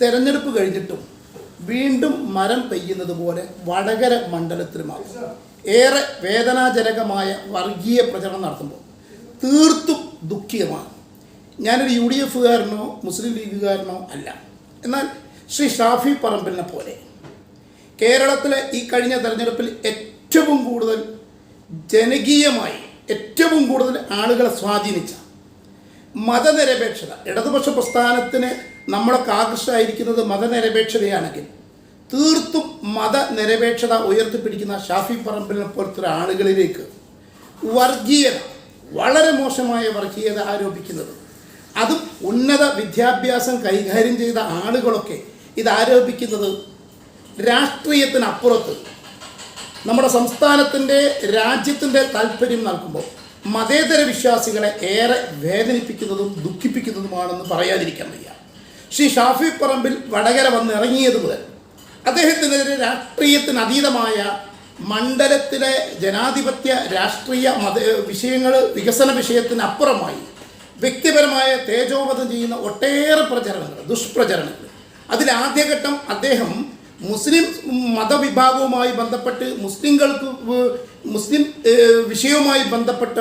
തെരഞ്ഞെടുപ്പ് കഴിഞ്ഞിട്ടും വീണ്ടും മരം പെയ്യുന്നത് പോലെ വടകര മണ്ഡലത്തിലുമാകും. ഏറെ വേദനാജനകമായ വർഗീയ പ്രചരണം നടത്തുമ്പോൾ തീർത്തും ദുഃഖിതമാണ് ഞാനൊരു യു ഡി എഫുകാരനോ മുസ്ലിം ലീഗുകാരനോ അല്ല. എന്നാൽ ശ്രീ ഷാഫി പറമ്പിനെ പോലെ കേരളത്തിലെ ഈ കഴിഞ്ഞ തെരഞ്ഞെടുപ്പിൽ ഏറ്റവും കൂടുതൽ ജനകീയമായി ഏറ്റവും കൂടുതൽ ആളുകളെ സ്വാധീനിച്ച മതനിരപേക്ഷത ഇടതുപക്ഷ പ്രസ്ഥാനത്തിന് നമ്മളൊക്കെ ആകർഷമായിരിക്കുന്നത് മതനിരപേക്ഷതയാണെങ്കിൽ തീർത്തും മതനിരപേക്ഷത ഉയർത്തിപ്പിടിക്കുന്ന ഷാഫി പറമ്പിലിനെ പോലത്തെ ആളുകളിലേക്ക് വർഗീയത വളരെ മോശമായ വർഗീയത ആരോപിക്കുന്നത്. അതും ഉന്നത വിദ്യാഭ്യാസം കൈകാര്യം ചെയ്ത ആളുകളൊക്കെ ഇത് ആരോപിക്കുന്നത് രാഷ്ട്രീയത്തിനപ്പുറത്ത്. നമ്മുടെ സംസ്ഥാനത്തിന്റെ രാജ്യത്തിന്റെ താല്പര്യം നൽകുമ്പോൾ മതേതര വിശ്വാസികളെ ഏറെ വേദനിപ്പിക്കുന്നതും ദുഃഖിപ്പിക്കുന്നതുമാണെന്ന് പറയാതിരിക്കാൻ വയ്യ. ശ്രീ ഷാഫി പറമ്പിൽ വടകര വന്ന് ഇറങ്ങിയത് മുതൽ അദ്ദേഹത്തിനെതിരെ രാഷ്ട്രീയത്തിന് അതീതമായ മണ്ഡലത്തിലെ ജനാധിപത്യ രാഷ്ട്രീയ മത വിഷയങ്ങൾ വികസന വിഷയത്തിന് അപ്പുറമായി വ്യക്തിപരമായ തേജോവധം ചെയ്യുന്ന ഒട്ടേറെ പ്രചരണങ്ങൾ ദുഷ്പ്രചരണങ്ങൾ. അതിലാദ്യഘട്ടം അദ്ദേഹം മുസ്ലിം മതവിഭാഗവുമായി ബന്ധപ്പെട്ട് മുസ്ലിങ്ങൾക്ക് മുസ്ലിം വിഷയവുമായി ബന്ധപ്പെട്ട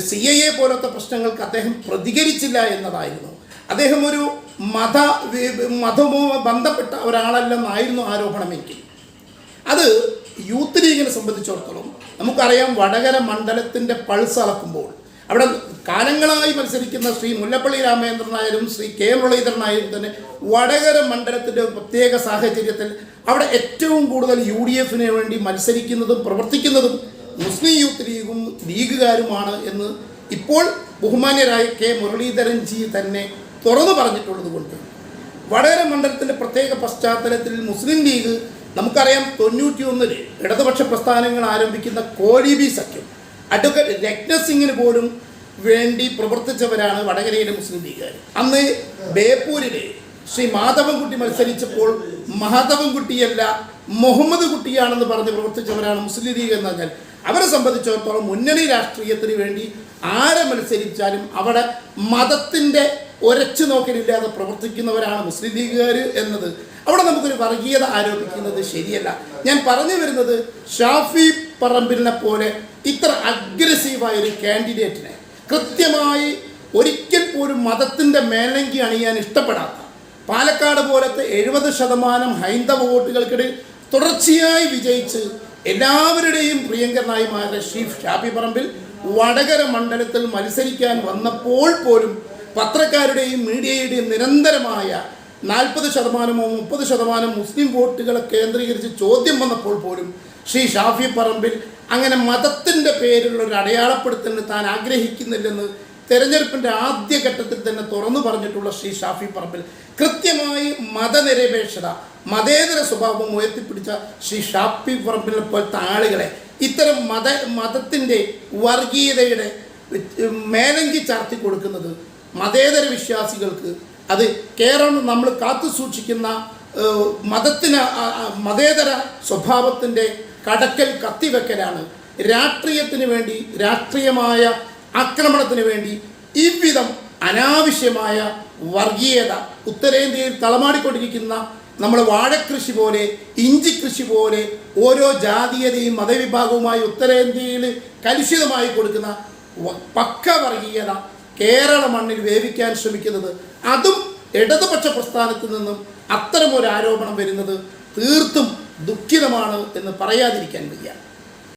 സി ഐ എ പോലത്തെ പ്രശ്നങ്ങൾക്ക് അദ്ദേഹം പ്രതികരിച്ചില്ല എന്നതായിരുന്നു അദ്ദേഹം ഒരു മത മതവുമായി ബന്ധപ്പെട്ട ഒരാളല്ലെന്നായിരുന്നു ആരോപണമെങ്കിൽ അത് യൂത്ത് ലീഗിനെ സംബന്ധിച്ചിടത്തോളം നമുക്കറിയാം വടകര മണ്ഡലത്തിന്റെ പൾസ് അളക്കുമ്പോൾ അവിടെ കാലങ്ങളായി മത്സരിക്കുന്ന ശ്രീ മുല്ലപ്പള്ളി രാമചന്ദ്രൻ നായരും ശ്രീ കെ മുരളീധരൻ നായരും തന്നെ വടകര മണ്ഡലത്തിന്റെ പ്രത്യേക സാഹചര്യത്തിൽ അവിടെ ഏറ്റവും കൂടുതൽ യു ഡി എഫിന് വേണ്ടി മത്സരിക്കുന്നതും പ്രവർത്തിക്കുന്നതും മുസ്ലിം യൂത്ത് ലീഗും ലീഗുകാരുമാണ് എന്ന് ഇപ്പോൾ ബഹുമാന്യരായ കെ മുരളീധരൻ ജി തന്നെ തുറന്നു പറഞ്ഞിട്ടുള്ളത് കൊണ്ട് വടകര മണ്ഡലത്തിന്റെ പ്രത്യേക പശ്ചാത്തലത്തിൽ മുസ്ലിം ലീഗ് നമുക്കറിയാം തൊണ്ണൂറ്റി ഒന്നിൽ ഇടതുപക്ഷ പ്രസ്ഥാനങ്ങൾ ആരംഭിക്കുന്ന കോലീബി സഖ്യം അഡ്വക്കേറ്റ് രത്നസിംഗിന് പോലും വേണ്ടി പ്രവർത്തിച്ചവരാണ് വടകരയിലെ മുസ്ലിം ലീഗുകാർ. അന്ന് ബേപ്പൂരിലെ ശ്രീ മാധവൻകുട്ടി മത്സരിച്ചപ്പോൾ മാധവൻകുട്ടിയല്ല മുഹമ്മദ് കുട്ടിയാണെന്ന് പറഞ്ഞ് പ്രവർത്തിച്ചവരാണ് മുസ്ലിം ലീഗ് എന്ന് പറഞ്ഞാൽ അവരെ സംബന്ധിച്ചിടത്തോളം മുന്നണി രാഷ്ട്രീയത്തിന് വേണ്ടി ആരെ മത്സരിച്ചാലും അവിടെ മതത്തിന്റെ ഒരച്ചു നോക്കലില്ലാതെ പ്രവർത്തിക്കുന്നവരാണ് മുസ്ലിം ലീഗുകാർ എന്നത്. അവിടെ നമുക്കൊരു വർഗീയത ആരോപിക്കുന്നത് ശരിയല്ല. ഞാൻ പറഞ്ഞു വരുന്നത് ഷാഫി പറമ്പിലിനെ പോലെ ഇത്ര അഗ്രസീവായ ഒരു കാൻഡിഡേറ്റിനെ കൃത്യമായി ഒരിക്കൽ പോലും മതത്തിന്റെ മേലങ്കി അണിയാൻ ഇഷ്ടപ്പെടാത്ത പാലക്കാട് പോലത്തെ എഴുപത് ശതമാനം ഹൈന്ദവ വോട്ടുകൾക്കിടയിൽ തുടർച്ചയായി വിജയിച്ച് എല്ലാവരുടെയും പ്രിയങ്കരനായി മാറിയ ഷീഫ് ഷാഫി പറമ്പിൽ വടകര മണ്ഡലത്തിൽ മത്സരിക്കാൻ വന്നപ്പോൾ പോലും പത്രക്കാരുടെയും മീഡിയയുടെയും നിരന്തരമായ നാൽപ്പത് ശതമാനമോ മുപ്പത് ശതമാനം മുസ്ലിം വോട്ടുകളെ കേന്ദ്രീകരിച്ച് ചോദ്യം വന്നപ്പോൾ പോലും ശ്രീ ഷാഫി പറമ്പിൽ അങ്ങനെ മതത്തിന്റെ പേരിലുള്ള ഒരു അടയാളപ്പെടുത്തലിന് താൻ ആഗ്രഹിക്കുന്നില്ലെന്ന് തെരഞ്ഞെടുപ്പിന്റെ ആദ്യഘട്ടത്തിൽ തന്നെ തുറന്നു പറഞ്ഞിട്ടുള്ള ശ്രീ ഷാഫി പറമ്പിൽ കൃത്യമായി മതനിരപേക്ഷത മതേതര സ്വഭാവം ഉയർത്തിപ്പിടിച്ച ശ്രീ ഷാഫി പറമ്പിനെ പോലത്തെ ആളുകളെ ഇത്തരം മത മതത്തിന്റെ വർഗീയതയുടെ മേലങ്കി ചാർത്തി കൊടുക്കുന്നത് മതേതര വിശ്വാസികൾക്ക് അത് കേരളം നമ്മൾ കാത്തു സൂക്ഷിക്കുന്ന മതത്തിന് മതേതര സ്വഭാവത്തിന്റെ കടക്കൽ കത്തിവെക്കലാണ്. രാഷ്ട്രീയത്തിന് വേണ്ടി രാഷ്ട്രീയമായ ആക്രമണത്തിന് വേണ്ടി ഇவ்விധം അനാവശ്യമായ വർഗീയത. ഉത്തരേന്ത്യയിൽ തളമാടിക്കൊണ്ടിരിക്കുന്ന നമ്മൾ വാഴക്കൃഷി പോലെ ഇഞ്ചി കൃഷി പോലെ ഓരോ ജാതീയതയും മതവിഭാഗവുമായി ഉത്തരേന്ത്യയിൽ കലുഷിതമായി കൊടുക്കുന്ന പക്ക വർഗീയത കേരള മണ്ണിൽ വേവിക്കാൻ ശ്രമിക്കുന്നത്. അതും ഇടതുപക്ഷ പ്രസ്ഥാനത്തിൽ നിന്നും അത്തരമൊരു ആരോപണം വരുന്നത് തീർത്തും ദുഃഖിതമാണ് എന്ന് പറയാതിരിക്കാൻ വയ്യ.